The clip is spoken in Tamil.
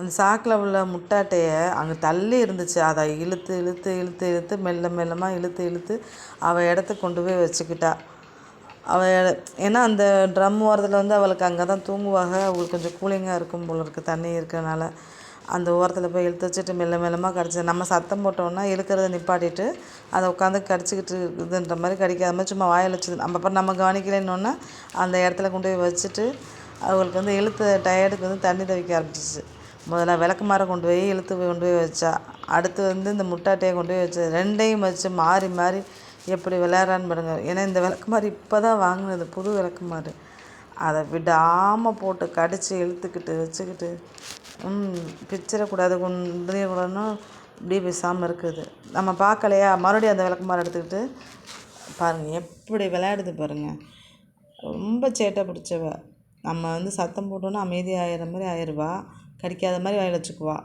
அந்த சாக்கில் உள்ள முட்டாட்டையை அங்கே தள்ளி இருந்துச்சு. அதை இழுத்து இழுத்து இழுத்து இழுத்து மெல்ல மெல்லமாக இழுத்து இழுத்து அவள் இடத்துக்கு கொண்டு போய் வச்சுக்கிட்டா. அவள் ஏன்னா அந்த ட்ரம் ஓரத்தில் வந்து அவளுக்கு அங்கே தான் தூங்குவாங்க. அவளுக்கு கொஞ்சம் கூலிங்காக இருக்கும் போல இருக்குது தண்ணி இருக்கிறனால. அந்த ஓரத்தில் போய் இழுத்து வச்சுட்டு மெல்ல மெல்லமாக கடிச்சு நம்ம சத்தம் போட்டோன்னா இழுக்கிறத நிப்பாட்டிட்டு அதை உட்காந்து கடிச்சிக்கிட்டு இருக்குதுன்ற மாதிரி கடிக்காத மாதிரி சும்மா வாயில் வச்சு நம்ம அப்புறம் நம்ம கவனிக்கலைன்னொன்னே அந்த இடத்துல கொண்டு போய் வச்சுட்டு அவங்களுக்கு வந்து இழுத்த டயர்டுக்கு வந்து தண்ணி தவிக்க ஆரம்பிச்சிச்சு. முதல்ல விளக்குமாற கொண்டு போய் இழுத்து கொண்டு போய் வச்சா. அடுத்து வந்து இந்த முட்டாட்டையை கொண்டு போய் வச்சு ரெண்டையும் வச்சு மாறி மாறி எப்படி விளையாடுறான்னு பாருங்க. ஏன்னா இந்த விளக்குமாறு இப்போ தான் வாங்கினது புது விளக்குமாறு. அதை விடாமல் போட்டு கடித்து இழுத்துக்கிட்டு வச்சுக்கிட்டு ம் பிச்சிடக்கூடாது கொண்டுக்கூடாதுன்னு இப்படியே பேசாமல் இருக்குது. நம்ம பார்க்கலையா? மறுபடியும் அந்த விளக்குமாறு எடுத்துக்கிட்டு பாருங்கள் எப்படி விளையாடுது பாருங்கள் ரொம்ப சேட்டை பிடிச்சவ. நம்ம வந்து சத்தம் போட்டோன்னா அமைதியாகிற மாதிரி ஆயிடுவா. கடிக்காத மாதிரி வாயில் வச்சுக்குவா.